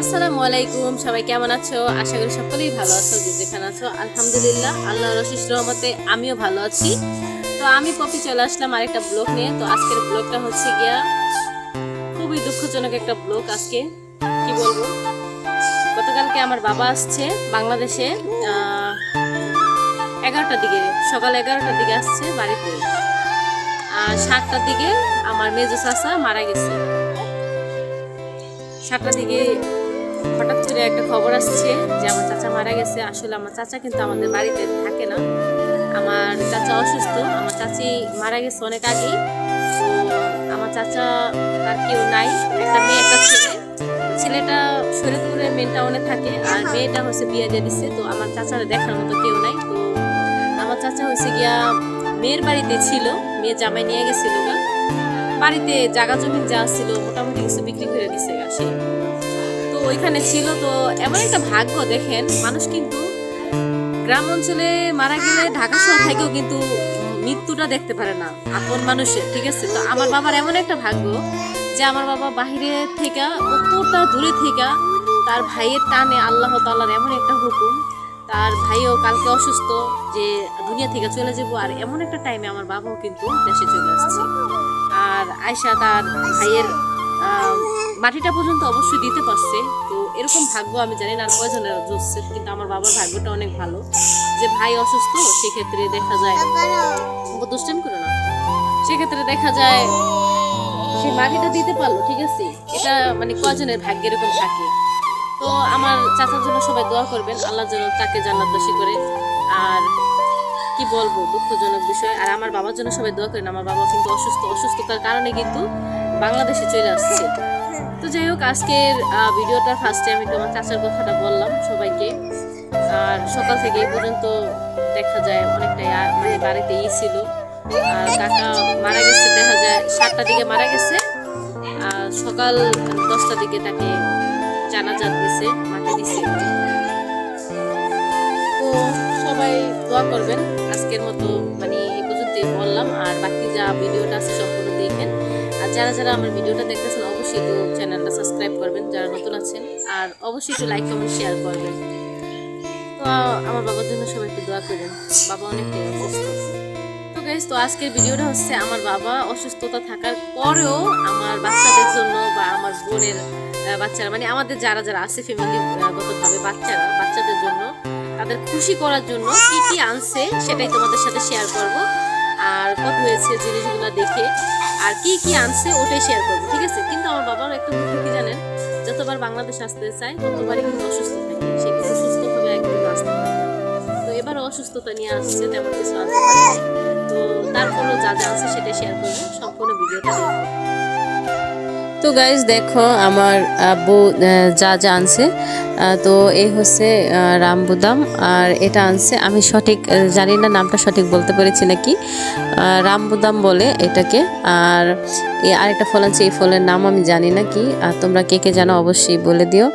আসসালামু আলাইকুম, সবাই কেমন আছো? আশা করি সকলেই ভালো আছো যেখানে আছো। আলহামদুলিল্লাহ, আল্লাহর রশিস রহমতে আমিও ভালো আছি। তো আমি পপি চলে আসলাম আরেকটা ব্লগ নিয়ে। তো আজকের ব্লগটা হচ্ছে গিয়া খুবই দুঃখজনক একটা ব্লগ আজকে। কি বলব? গতকালকে আমার বাবা আসছে বাংলাদেশে এগারোটার দিকে, সকাল এগারোটার দিকে আসছে বাড়িতে। আর সাতটার দিকে আমার মেজো চাচা মারা গেছে। সাতটার দিকে হঠাৎ করে একটা খবর আসছে যে আমার চাচা মারা গেছে। আসলে আমার চাচা কিন্তু আমাদের বাড়িতে থাকে না। আমার চাচা অসুস্থ। আমার চাচি মারা গেছে অনেক আগেই। আমার চাচা তার কেউ নাই। একটা মেয়ে, একটা ছেলে। ছেলেটা শরীরপুরে মেন টাউনে থাকে আর মেয়েটা হচ্ছে বিয়ে দিয়ে দিচ্ছে তো আমার চাচার দেখার মতো কেউ নাই। তো আমার চাচা হচ্ছে গিয়া মেয়ের বাড়িতে ছিল। মেয়ে জামাই নিয়ে গেছিল। বাড়িতে জায়গা জমি যা ছিল, মোটামুটি কিছু বিক্রি করে দিছে গা ওইখানে ছিল তো এমন একটা ভাগ্য দেখেন, মানুষ কিন্তু গ্রাম অঞ্চলে মারা গেলে ঢাকা শহর থেকেও কিন্তু মৃত্যুটা দেখতে পারে না, আপন মানুষের, ঠিক আছে? তো আমার বাবার এমন একটা ভাগ্য যে আমার বাবা বাহিরে থেকে, অতটা দূরে থেকে তার ভাইয়ের টানে আল্লাহ তাল্লার এমন একটা হুকুম, তার ভাইও কালকে অসুস্থ যে দুনিয়া থেকে চলে যাব, আর এমন একটা টাইমে আমার বাবাও কিন্তু দেশে চলে আসছে। আর আয়সা তার ভাইয়ের মাটিটা পর্যন্ত অবশ্যই দিতে পারছে। তো এরকম ভাগ্য আমি জানি না, আর কয়জনের জুটছে কিন্তু আমার বাবার ভাগ্যটা অনেক ভালো। যে ভাই অসুস্থ, সেক্ষেত্রে দেখা যায় দুষ্টাম করে না। সেক্ষেত্রে দেখা যায় সে মাটিটা দিতে পারল, ঠিক আছে? এটা মানে কয়জনের ভাগ্য এরকম থাকে? তো আমার চাচার জন্য সবাই দোয়া করবেন, আল্লাহ যেন তাকে জান্নাতবাসী করে। আর কি বলব, দুঃখজনক বিষয়। আর আমার বাবার জন্য সবাই দোয়া করেন, আমার বাবা কিন্তু অসুস্থ। অসুস্থতার কারণে কিন্তু বাংলাদেশে চলে আসছে। তো যাই হোক, আজকের ভিডিওটা ফার্স্টে আমি তোমার চাচার কথাটা বললাম সবাইকে। আর সকাল থেকে এই পর্যন্ত দেখা যায় অনেকটাই মানে বাড়িতে ই ছিল। আর কাকা মারা গেছে, দেখা যায় সাতটার দিকে মারা গেছে। আর সকাল দশটার দিকে তাকে জানাজা দিছে মাঠে দিছে তো সবাই দোয়া করবেন, আজকের মতো মানে এই পর্যন্তই বললাম। আর বাকি যা ভিডিওটা আছে, সম্পূর্ণ দেখেন আর যারা যারা আমার ভিডিওটা দেখতেছেন, অবশ্যই একটু চ্যানেলটা সাবস্ক্রাইব করবেন, যারা নতুন আছেন। আর অবশ্যই একটু লাইক কমেন্ট শেয়ার করবেন। তো, আমার বাবার জন্য সবাই একটু দোয়া করবেন বাবা অসুস্থ। তো গাইজ তো আজকের ভিডিওটা হচ্ছে আমার বাবা অসুস্থতা থাকার পরেও আমার বাচ্চাদের জন্য বা আমার বোনের বাচ্চারা মানে আমাদের যারা যারা আছে ফ্যামিলি গতভাবে বাচ্চারা, বাচ্চাদের জন্য, তাদের খুশি করার জন্য কি কি আনছে সেটাই তোমাদের সাথে শেয়ার করব। আর কত হয়েছে জিনিসগুলো দেখে আর কি কি আনছে ওটাই শেয়ার করব, ঠিক আছে? কিন্তু আমার বাবার একটা বুদ্ধি কি জানেন? যতবার বাংলাদেশ আসতে চায়, ততবারই কিন্তু অসুস্থ থাকে। সে কিন্তু সুস্থভাবে একদিন আসতে তো এবার অসুস্থতা নিয়ে আসছে, তেমন কিছু আনতে পারে তো তারপরও যা যা আছে সেটাই শেয়ার করব, সম্পূর্ণ ভিডিওটা দেখো তো গাইজ দেখো আমার আব্বু যা যা আনছে তো এই হচ্ছে রামবুদাম আর এটা আনছে, আমি সঠিক জানি না নামটা সঠিক বলতে পেরেছি নাকি। রামবুদাম বলে এটাকে। আর এই আরেকটা ফল আছে এই ফলের নাম আমি জানি না কি। আর তোমরা কে কে জানো অবশ্যই বলে দিও।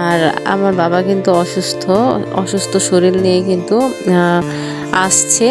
আর আমার বাবা কিন্তু অসুস্থ অসুস্থ শরীর নিয়ে কিন্তু আসছে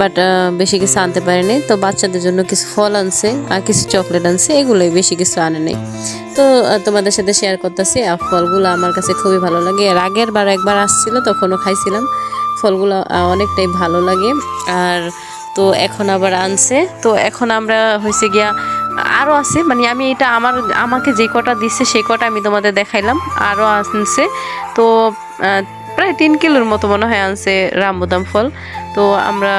বাট বেশি কিছু আনতে পারেনি। তো বাচ্চাদের জন্য কিছু ফল আনছে আর কিছু চকলেট আনছে, এগুলোই বেশি কিছু আনে নেই তো তোমাদের সাথে শেয়ার করতেছি, আর ফলগুলো আমার কাছে খুবই ভালো লাগে। এর আগের বার একবার আসছিল, তখনও খাইছিলাম। ফলগুলো অনেকটাই ভালো লাগে। আর তো এখন আবার আনছে। তো এখন আমরা হয়েছে গিয়া আরও আছে মানে আমি এটা আমার, আমাকে যে কটা দিচ্ছে সেই কটা আমি তোমাদের দেখাইলাম। আরও আনছে। তো প্রায় তিন কিলোর মতো মনে হয় আনছে রামবুদাম ফল। তো আমরা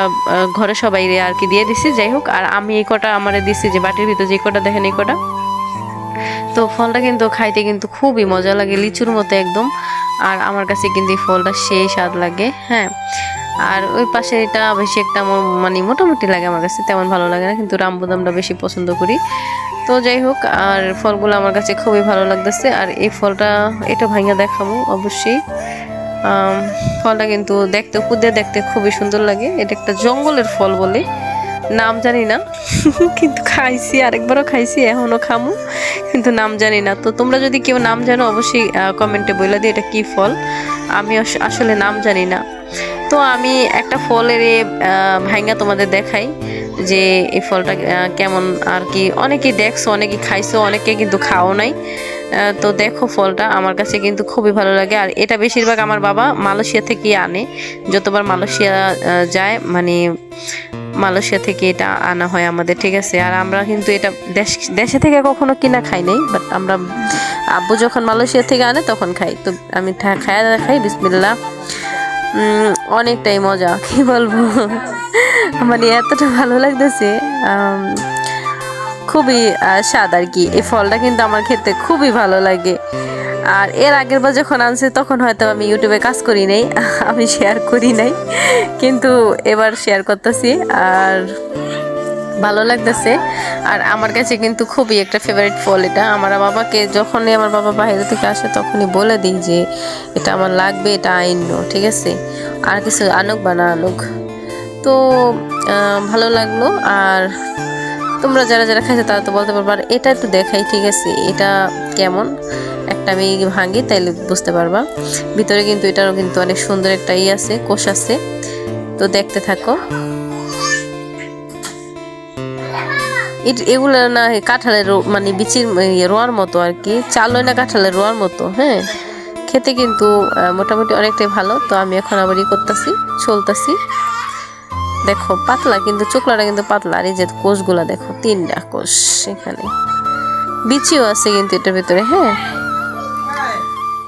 ঘরে সবাই আর কি দিয়ে দিছি, যাই হোক। আর আমি এই কটা আমার দিছি যে বাটির ভিতরে যে কটা, দেখেন এই কটা। তো ফলটা কিন্তু খাইতে কিন্তু খুবই মজা লাগে, লিচুর মতো একদম। আর আমার কাছে কিন্তু এই ফলটা সেই স্বাদ লাগে হ্যাঁ। আর ওই পাশে এটা বেশি একটা মানে মোটামুটি লাগে আমার কাছে, তেমন ভালো লাগে না, কিন্তু রামবুদামটা বেশি পছন্দ করি। তো যাই হোক, আর ফলগুলো আমার কাছে খুবই ভালো লাগতেছে। আর এই ফলটা, এটা ভাঙা দেখাবো, অবশ্যই। ফলটা কিন্তু দেখতে, কুদে দেখতে খুবই সুন্দর লাগে। এটা একটা জঙ্গলের ফল বলে। নাম জানি না। কিন্তু খাইছি, আরেকবারও খাইছি, এখনও খামু। কিন্তু নাম জানি না। তো তোমরা যদি কেউ নাম জানো, অবশ্যই কমেন্টে বলে দিও এটা কি ফল। আমি আসলে নাম জানি না। তো আমি একটা ফলের ভাইঙ্গা তোমাদের দেখাই যে এই ফলটা কেমন আর কি। অনেকেই দেখছ, অনেকেই খাইছো, অনেকে কিন্তু খাও নাই। তো দেখো ফলটা, আমার কাছে কিন্তু খুবই ভালো লাগে। আর এটা বেশিরভাগ আমার বাবা মালয়েশিয়া থেকে আনে। যতবার মালয়েশিয়া যায় মানে মালয়েশিয়া থেকে এটা আনা হয় আমাদের, ঠিক আছে? আর আমরা কিন্তু এটা দেশ, দেশে থেকে কখনো কিনা খাই নাই বাট আমরা আব্বু যখন মালয়েশিয়া থেকে আনে, তখন খাই। তো আমি খায়া দেখাই বিসমিল্লা অনেকটাই মজা, কি বলব? মানে এতটা ভালো লাগতেছে খুবই স্বাদ আর কি এই ফলটা কিন্তু আমার খেতে খুবই ভালো লাগে। আর এর আগের বার যখন আনছে, তখন হয়তো আমি ইউটিউবে কাজ করি নাই, আমি শেয়ার করি নাই। কিন্তু এবার শেয়ার করতেছি আর ভালো লাগতেছে। আর আমার কাছে কিন্তু খুবই একটা ফেভারিট ফল এটা। আমার বাবাকে যখনই আমার বাবা বাইরে থেকে আসে, তখনই বলে দিই যে, এটা আমার লাগবে, এটা আইন্য ঠিক আছে? আর কিছু আনুক বা না আনুক। তো ভালো লাগল। আর তোমরা যারা যারা খাইছো তারা তো বলতে পারবা এটা একটু দেখাই, ঠিক আছে, এটা কেমন? একটা আমি ভাঙি তাইলে বুঝতে পারবা। ভিতরে কিন্তু এটারও কিন্তু অনেক সুন্দর একটা ই আছে, কোষ আছে। তো দেখতে থাকো। এগুলো না কাঁঠালের মানে বিচির ইয়ে রোয়ার মতো আর কি। চাল হয় না কাঁঠালের রোয়ার মতো হ্যাঁ? খেতে কিন্তু মোটামুটি অনেকটাই ভালো। তো আমি এখন আবার ই করতেছি, চলতেছি। দেখো, পাতলা কিন্তু চোকলাটা কিন্তু পাতলা। আর এই যে কোষগুলা দেখো, তিনটা কোষ এখানে। বিচিও আছে কিন্তু এটার ভিতরে হ্যাঁ?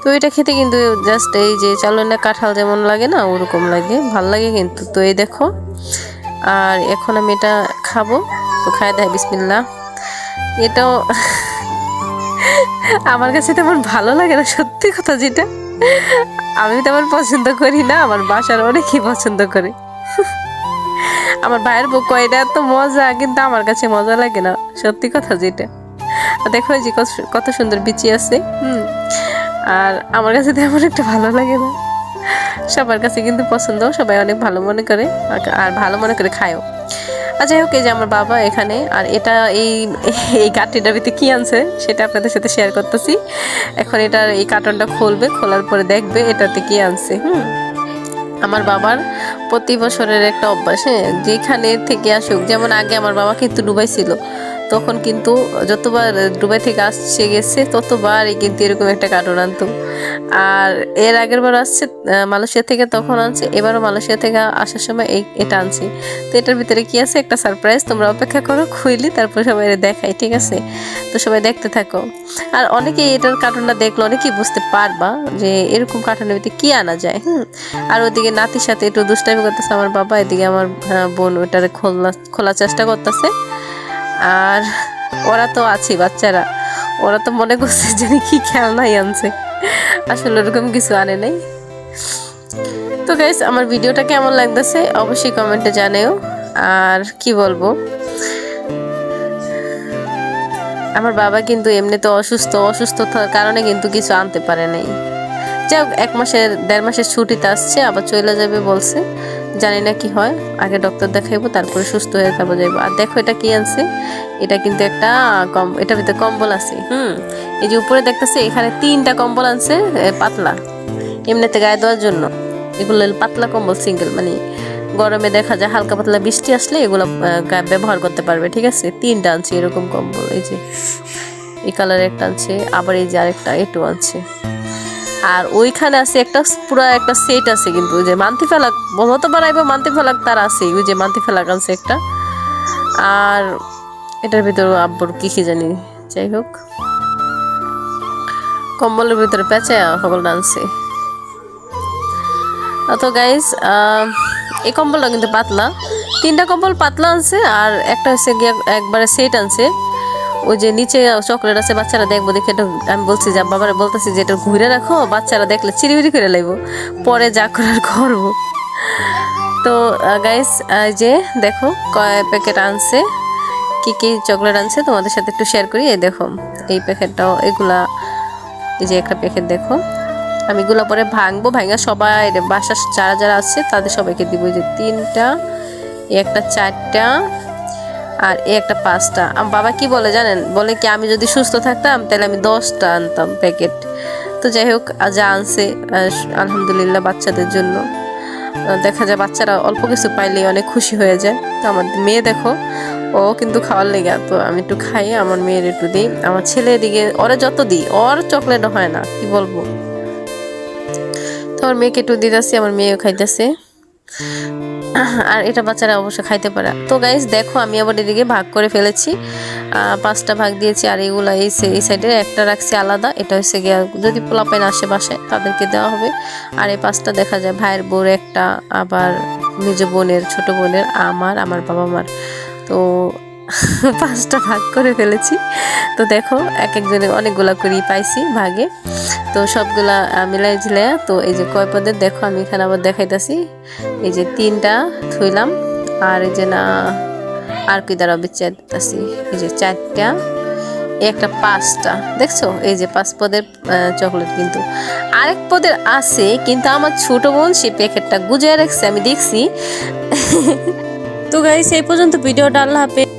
তো এটা খেতে কিন্তু জাস্ট এই যে চালনা কাঁঠাল যেমন লাগে না, ওরকম লাগে। ভালো লাগে কিন্তু। তো এই দেখো, আর এখন আমি এটা খাব। তো খাই দেয় বিসমিল্লা এটাও আমার কাছে তেমন ভালো লাগে না, সত্যি কথা যেটা। আমি তেমন পছন্দ করি না, আমার বাসার অনেকেই পছন্দ করে। আমার ভাইয়ের বউ কয়, এটা এত মজা, কিন্তু আমার কাছে মজা লাগে না। সত্যি কথা যেটা। দেখো যে কত- সুন্দর বিচি আছে, হুম? আর আমার কাছে তেমন একটা ভালো লাগে না। সবার কাছে কিন্তু পছন্দ সবাই অনেক ভালো মনে করে, আর- ভালো মনে করে খায়ও। আর যাই হোক, এই যে আমার বাবা এখানে, আর এটা এই এই কাঠিটার ভিতরে কি আনছে, সেটা আপনাদের সাথে শেয়ার করতেছি। এখন এটার এই কার্টনটা খুলবে, খোলার পরে দেখবে এটাতে কি আনছে, হুম? আমার বাবার প্রতি বছরের একটা অভ্যাস হ্যাঁ যেখানে থেকে আসুক, যেমন আগে আমার বাবা কিন্তু ডুবাই ছিল তখন কিন্তু যতবার দুবাই থেকে আসছে, গেছে, ততবারই কিন্তু এরকম একটা কার্টুন আনতো। আর এর আগের বার আসছে মালয়েশিয়া থেকে তখন আনছে, এবারও মালয়েশিয়া থেকে আসার সময় এই, এটা আনছি। তো এটার ভিতরে কি আছে? একটা সারপ্রাইজ তোমরা অপেক্ষা করো, খুইলি তারপর সবাই দেখাই ঠিক আছে? তো সবাই দেখতে থাকো। আর অনেকেই এটার কার্টুনটা দেখল অনেকেই বুঝতে পারবা যে এরকম কার্টুনের ভিতরে কি আনা যায়, হুম? আর ওদিকে নাতির সাথে একটু দুষ্টামি করতেছে আমার বাবা, এদিকে আমার বোন ওটার খোলা খোলার চেষ্টা করতেছে। আর ওরা তো আছে, বাচ্চারা। ওরা তো মনে করছে যে কি খেলনাই আনছে। আসলে ওরকম কিছু আনে নাই। তো গাইস আমার ভিডিওটা কেমন লাগতেছে অবশ্যই কমেন্টে জানেও। আর কি বলব? আমার বাবা কিন্তু এমনিতে অসুস্থ, অসুস্থতার কারণে কিন্তু কিছু আনতে পারে নাই। যাই এক মাসের, দেড় মাসের ছুটিতে আসছে, আবার চলে যাবে বলছে। জানি না কি হয়, আগে ডক্টর দেখাইবো, তারপরে সুস্থ হয়ে তারপর যাইবো। আর দেখো এটা কি আনছে? এটা কিন্তু একটা কম এটার ভিতরে কম্বল আছে, হুম? এই যে উপরে দেখতেছে, এখানে তিনটা কম্বল আনছে পাতলা। এমনিতে গায়ে দেওয়ার জন্য। এগুলো পাতলা কম্বল সিঙ্গেল মানে গরমে দেখা যায় হালকা পাতলা বৃষ্টি আসলে এগুলো ব্যবহার করতে পারবে, ঠিক আছে? তিনটা আনছে এরকম কম্বল, এই যে। এই কালার একটা আনছে, আবার এই যে আরেকটা এটু আনছে। আর ওইখানে আছে একটা পুরো একটা সেট আছে কিন্তু, ওই যে মান্তি ফেলাক হতে বানাইবে মান্তি ফেলাক তার আছে ওই যে মান্তি ফেলাক আনছে একটা। আর এটার ভিতরে আব্বুর কি কি জানি, যাই হোক। কম্বলের ভিতরে পেঁচা সকল আনছে। তো গাইস এই কম্বলটা কিন্তু পাতলা। তিনটা কম্বল পাতলা আনছে, আর একটা হচ্ছে একবারে সেট আনছে। ওই যে নিচে চকলেট আছে, বাচ্চারা দেখব দেখে এটা আমি বলছি যে বাবারে বলতেছি যে, এটা ঘুরে রাখো, বাচ্চারা দেখলে চিরিবিরি করে লাগবো পরে যা করার করব। তো গাইস যে দেখো, কয় প্যাকেট আনছে, কি কি চকলেট আনছে, তোমাদের সাথে একটু শেয়ার করি। এই দেখো, এই প্যাকেটটাও এগুলা, এই যে একটা প্যাকেট দেখো। আমি এগুলো পরে ভাঙবো, ভাঙা সবাই, বাসার যারা যারা আছে, তাদের সবাইকে দিব। যে তিনটা একটা চারটা আর এই একটা পাঁচটা। আমার বাবা কি বলে জানেন? বলে কি, আমি যদি সুস্থ থাকতাম, তাহলে আমি দশটা আনতাম প্যাকেট। তো যাই হোক যা আনছে আলহামদুলিল্লাহ বাচ্চাদের জন্য। দেখা যায় বাচ্চারা অল্প কিছু পাইলেই অনেক খুশি হয়ে যায়। তো আমার মেয়ে দেখো, ও কিন্তু খাওয়ার লেগে। তো আমি একটু খাই, আমার মেয়ের একটু দিই। আমার ছেলে দিকে ওরা যত দিই, ওর চকলেট হয় না, কি বলব? তো আমার মেয়েকে একটু দিতেছি আমার মেয়েও খাইতেছে। আর এটা বাচ্চারা অবশ্যই খাইতে পারে। তো গাইস দেখো, আমি আবার এদিকে ভাগ করে ফেলেছি। পাঁচটা ভাগ দিয়েছি আর এগুলো এই এই সাইডে একটা রাখছি আলাদা। এটা হচ্ছে গিয়ে যদি পোলাপাইন আশেপাশে, তাদেরকে দেওয়া হবে। আর এই পাঁচটা দেখা যায় ভাইয়ের বোর একটা, আবার নিজ বোনের, ছোট বোনের, আমার আমার বাবা মার তো পাঁচটা ভাগ করে ফেলেছি। তো দেখো, এক একজনে অনেকগুলা করেই পাইছি ভাগে। তো সবগুলা মিলাই ঝিলাই, তো এই যে কয় পদের, দেখো আমি এখানে আবার দেখাইতাছি। এই যে তিনটা থইলাম, আর এই যে না, আর কি দ্বারা বিচারতেছি এই যে চারটা, একটা পাঁচটা, দেখছ? এই যে পাঁচ পদের চকলেট কিন্তু। আরেক পদের আছে, কিন্তু আমার ছোট বোন সেই প্যাকেটটা গুজে রাখছে, আমি দেখছি। তো গাইস এই পর্যন্ত ভিডিওটা, আল্লাহ হাফেজ।